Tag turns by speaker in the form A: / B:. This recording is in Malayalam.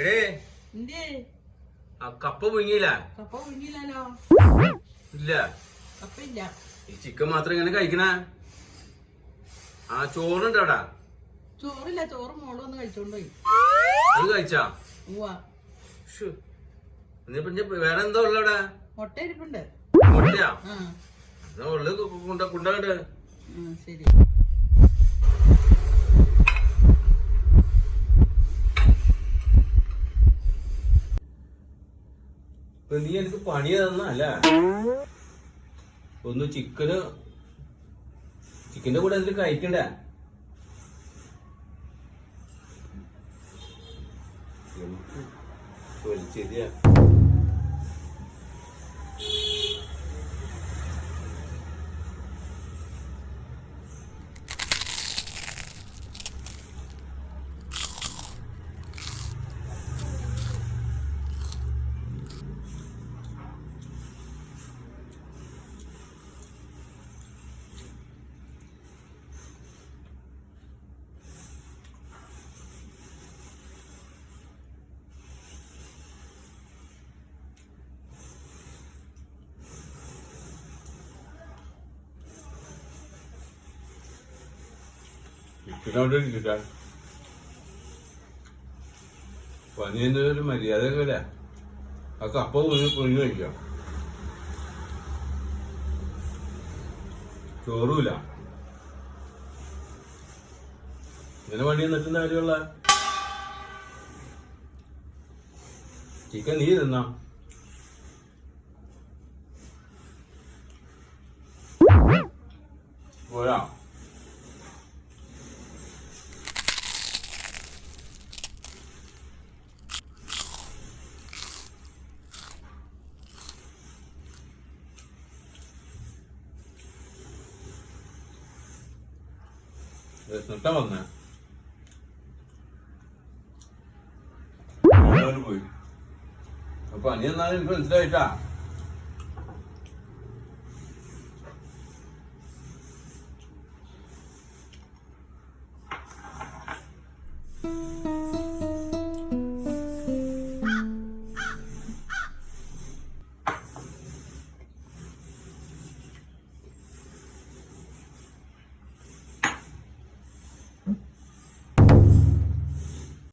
A: എടേ.
B: എന്തേ?
A: ആ കപ്പ പുങ്ങിയില്ല
B: കപ്പ
A: ഇല്ല. ഈ ചിക്കൻ മാത്രം ഇങ്ങനെ കഴിക്കണ? ആ ചോറുണ്ട് അവിടെ?
B: ചോറില്ല ചോറ് മോൾ വന്ന് കഴിച്ചോണ്ട് പോയി.
A: അത് കഴിച്ചാ? വേറെ എന്താ ഉള്ള അവിടെ?
B: മുട്ട ഇരിപ്പുണ്ട്
A: മുട്ടയാ? ഉള്ളത് കുണ്ട കുണ്ടകണ്ട്
B: ശരി.
A: നീ എനിക്ക് പണി തന്നല്ല ഒന്ന് ചിക്കന് ചിക്കന്റെ കൂടെ എന്തെങ്കിലും കഴിക്കണ്ടേ? എനിക്ക് ഒരു മര്യാദ ഒക്കെ ആ കപ്പ കുഞ്ഞു കുഞ്ഞു കഴിക്കാം? ചോറൂല. ഇങ്ങനെ പണി നിൽക്കുന്ന കാര്യമുള്ള? ചിക്കൻ നീ തിന്നാം. പോരാ. എന്നിട്ടാ വന്നേ പോയി അപ്പൊ അനി എന്നാലും എനിക്ക് മനസ്സിലായിട്ടാ